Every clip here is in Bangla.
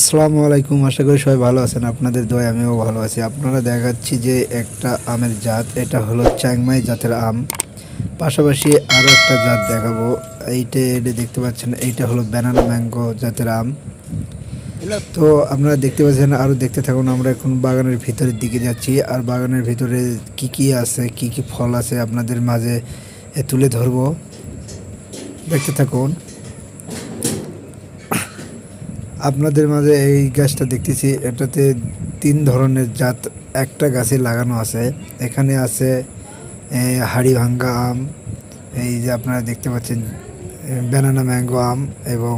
আসসালামু আলাইকুম, আশা করি সবাই ভালো আছেন, আপনাদের দোয়া আমিও ভালো আছি। আপনারা দেখাচ্ছি যে একটা আমের জাত, এটা হলো চ্যাংমাই জাতের আম। পাশাপাশি আরও একটা জাত দেখাবো। এইটা এটা দেখতে পাচ্ছেন, এইটা হলো ব্যানানা ম্যাঙ্গো জাতের আম। তো আপনারা দেখতে পাচ্ছেন আরও দেখতে থাকুন, আমরা এখন বাগানের ভিতরের দিকে যাচ্ছি। আর বাগানের ভিতরে কি কি আছে, কি কি ফল আছে, আপনাদের মাঝে তুলে ধরবো। দেখতে থাকুন। আপনাদের মাঝে এই গাছটা দেখতেছি, এটাতে তিন ধরনের জাত, একটা গাছে লাগানো আছে। এখানে আছে হাড়ি ভাঙ্গা আম, এই যে আপনারা দেখতে পাচ্ছেন ব্যানানা ম্যাঙ্গো আম এবং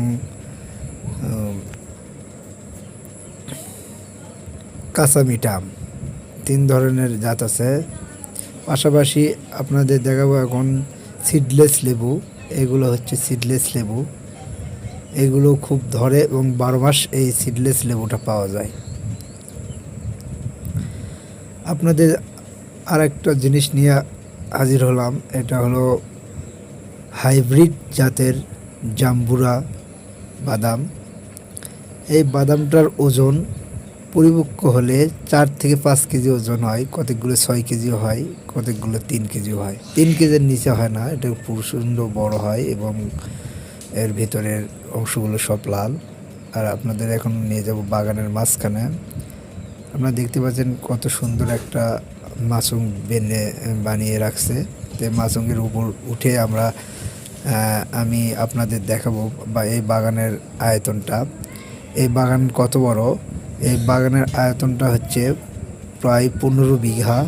কাঁচা মিঠা আম। তিন ধরনের জাত আছে। পাশাপাশি আপনাদের দেখাবো এখন সিডলেস লেবু, এগুলো হচ্ছে সিডলেস লেবু। এগুলো খুব ধরে এবং বারো মাস এই সিডলেস লেবুটা পাওয়া যায়। আপনাদের আর একটা জিনিস নিয়ে হাজির হলাম, এটা হলো হাইব্রিড জাতের জাম্বুরা বাদাম। এই বাদামটার ওজন পরিপক্ক হলে চার থেকে পাঁচ কেজি ওজন হয় কতকগুলো ছয় কেজি হয় কতকগুলো তিন কেজি হয়। তিন কেজির নিচে হয় না, এটা প্রচণ্ড বড় হয় এবং এর ভিতরের অংশগুলো সব লাল। আর আপনাদের এখন নিয়ে যাব বাগানের মাঝখানে। আপনারা দেখতে পাচ্ছেন কত সুন্দর একটা মাছুং বেনে বানিয়ে রাখছে। তো মাছুংয়ের উপর উঠে আমরা আমি আপনাদের দেখাবো বা এই বাগানের আয়তনটা। এই বাগান কত বড়? এই বাগানের আয়তনটা হচ্ছে প্রায় পনেরো বিঘা।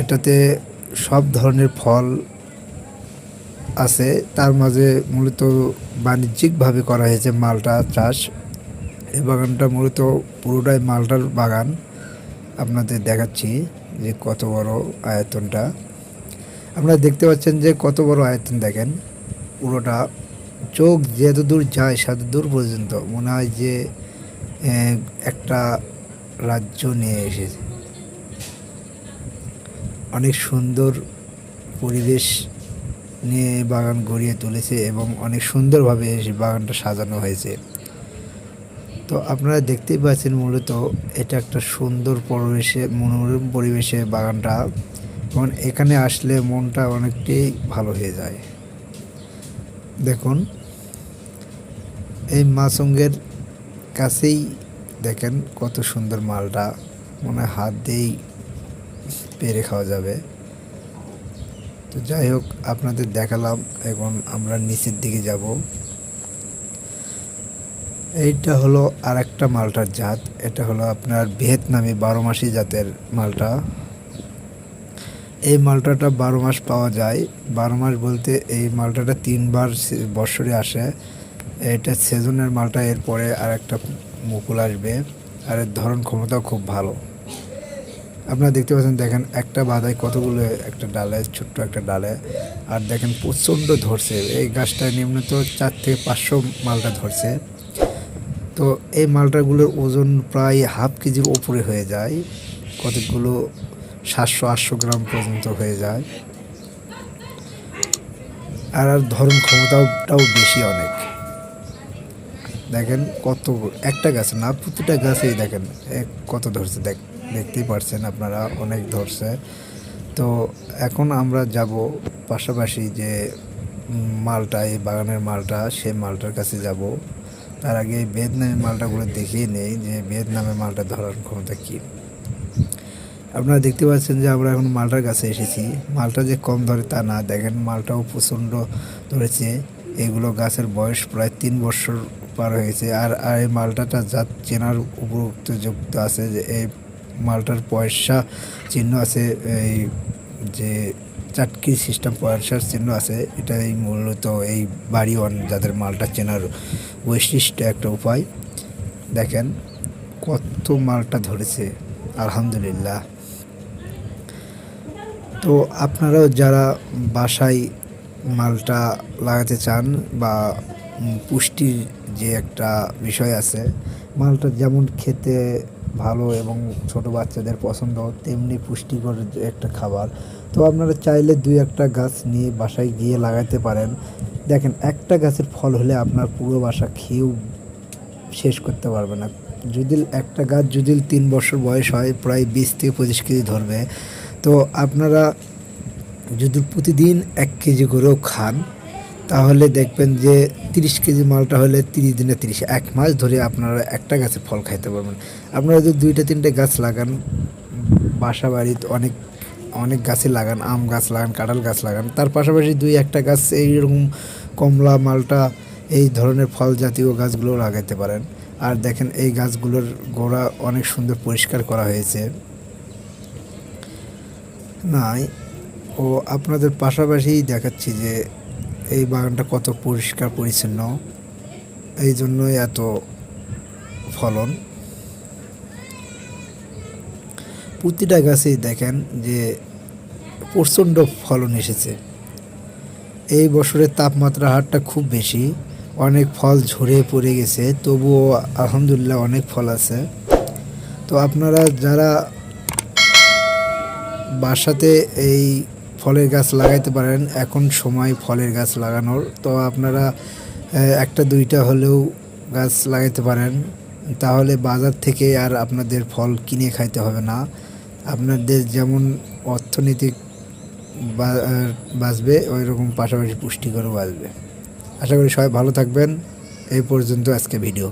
এটাতে সব ধরনের ফল আছে, তার মাঝে মূলত বাণিজ্যিকভাবে করা হয়েছে মালটা চাষ। এই বাগানটা মূলত পুরোটাই মালটার বাগান। আপনাদের দেখাচ্ছি যে কত বড় আয়তনটা। আপনারা দেখতে পাচ্ছেন যে কত বড় আয়তন দেখেন। পুরোটা চোখ যত দূর যায় তত দূর পর্যন্ত মনে হয় যে একটা রাজ্য নিয়ে এসেছে। অনেক সুন্দর পরিবেশ নিয়ে বাগান গড়িয়ে তুলেছে এবং অনেক সুন্দরভাবে এই বাগানটা সাজানো হয়েছে। তো আপনারা দেখতেই পাচ্ছেন মূলত এটা একটা সুন্দর পরিবেশে, মনোরম পরিবেশে বাগানটা। এবং এখানে আসলে মনটা অনেকটাই ভালো হয়ে যায়। দেখুন, এই মাসঙ্গের কাছেই দেখেন কত সুন্দর মালটা। মনে হাত দিয়েই পেরে খাওয়া যাবে। তো যাই হোক, আপনাদের দেখালাম, এখন আমরা নিচের দিকে যাব। এইটা হলো আর একটা মালটার জাত। এটা হলো আপনার ভিয়েতনামি বারো মাসি জাতের মালটা। এই মালটাটা বারো মাস পাওয়া যায়। বারো মাস বলতে এই মালটাটা তিনবার বৎসরে আসে। এটা সেজনের মালটা এরপরে আর একটা মুকুল আসবে। আর এর ধরন ক্ষমতাও খুব ভালো। আপনারা দেখতে পাচ্ছেন, দেখেন একটা বাধায় কতগুলো একটা ডালে, ছোট্ট একটা ডালে, আর দেখেন প্রচণ্ড ধরছে। এই গাছটায় নিম্নত চার থেকে পাঁচশো মালটা ধরছে। তো এই মালটাগুলোর ওজন প্রায় হাফ কেজির ওপরে হয়ে যায়। কতগুলো? সাতশো, আটশো গ্রাম পর্যন্ত হয়ে যায়। আর আর ধরন ক্ষমতাটাও বেশি অনেক। দেখেন কত, একটা গাছ না, প্রতিটা গাছেই দেখেন কত ধরছে, দেখ। দেখতেই পারছেন আপনারা, অনেক ধরছে। তো এখন আমরা যাব পাশাপাশি যে মালটা, এই বাগানের মালটা, সে মালটার কাছে যাব। তার আগে ভিয়েতনামের মালটাগুলো দেখিয়ে নেই যে ভিয়েতনামের মালটা ধরার ক্ষমতা কী। আপনারা দেখতে পাচ্ছেন যে আমরা এখন মালটার কাছে এসেছি। মালটা যে কম ধরে তা না। দেখেন মালটাও প্রচণ্ড ধরেছে। এগুলো গাছের বয়স প্রায় তিন বছর পার হয়েছে। আর আর এই মালটাটা জাত চেনার উপযুক্ত যুক্ত আছে যে এই মালটার পয়সা চিহ্ন আছে, এই যে চাটকি সিস্টেম পয়সার চিহ্ন আছে, এটাই মূলত এই বাড়ি ওয়ান যাদের মালটা চেনার বৈশিষ্ট্য একটা উপায়। দেখেন কত মালটা ধরেছে, আলহামদুলিল্লাহ। তো আপনারাও যারা বাসায় মালটা লাগাতে চান বা পুষ্টির যে একটা বিষয় আছে, মালটা যেমন খেতে ভালো এবং ছোট বাচ্চাদের পছন্দ, তেমনি পুষ্টিকর একটা খাবার। তো আপনারা চাইলে দুই একটা গাছ নিয়ে বাসায় গিয়ে লাগাতে পারেন। দেখেন, একটা গাছের ফল হলে আপনার পুরো বাসা খেয়েও শেষ করতে পারবে না। যদি একটা গাছ যদি তিন বছর বয়স হয়, প্রায় বিশ থেকে পঁচিশ কেজি ধরবে। তো আপনারা যদি প্রতিদিন এক কেজি করেও খান তাহলে দেখবেন যে তিরিশ কেজি মালটা হলে তিরিশ দিনে তিরিশ। এক মাস ধরে আপনারা একটা গাছে ফল খাইতে পারবেন। আপনারা যদি দুইটা, তিনটে গাছ লাগান, বাসা বাড়িতে অনেক অনেক গাছে লাগান, আম গাছ লাগান, কাঁঠাল গাছ লাগান, তার পাশাপাশি দুই একটা গাছ এইরকম কমলা, মালটা, এই ধরনের ফল জাতীয় গাছগুলো লাগাইতে পারেন। আর দেখেন এই গাছগুলোর গোড়া অনেক সুন্দর পরিষ্কার করা হয়েছে। নাই, ও আপনাদের পাশাপাশি দেখাচ্ছি যে এই বাগানটা কত পরিষ্কার, পরিচ্ছন্ন? এই জন্যই এত ফলন। প্রতিটা গাছেই দেখেন যে প্রচণ্ড ফলন এসেছে। এই বছরের তাপমাত্রা হারটা খুব বেশি। অনেক ফল ঝরে পড়ে গেছে, তবুও আলহামদুলিল্লাহ অনেক ফল আছে। তো আপনারা যারা বাসাতে এই ফলের গাছ লাগাইতে পারেন। এখন সময় ফলের গাছ লাগানোর। তো আপনারা একটা দুইটা হলেও গাছ লাগাইতে পারেন। তাহলে বাজার থেকে আর আপনাদের ফল কিনে খাইতে হবে না। আপনাদের যেমন অর্থনৈতিক বাঁচবে ওই রকম পাশাপাশি পুষ্টিকরও বাঁচবে। আশা করি সবাই ভালো থাকবেন। এই পর্যন্ত আজকে ভিডিও।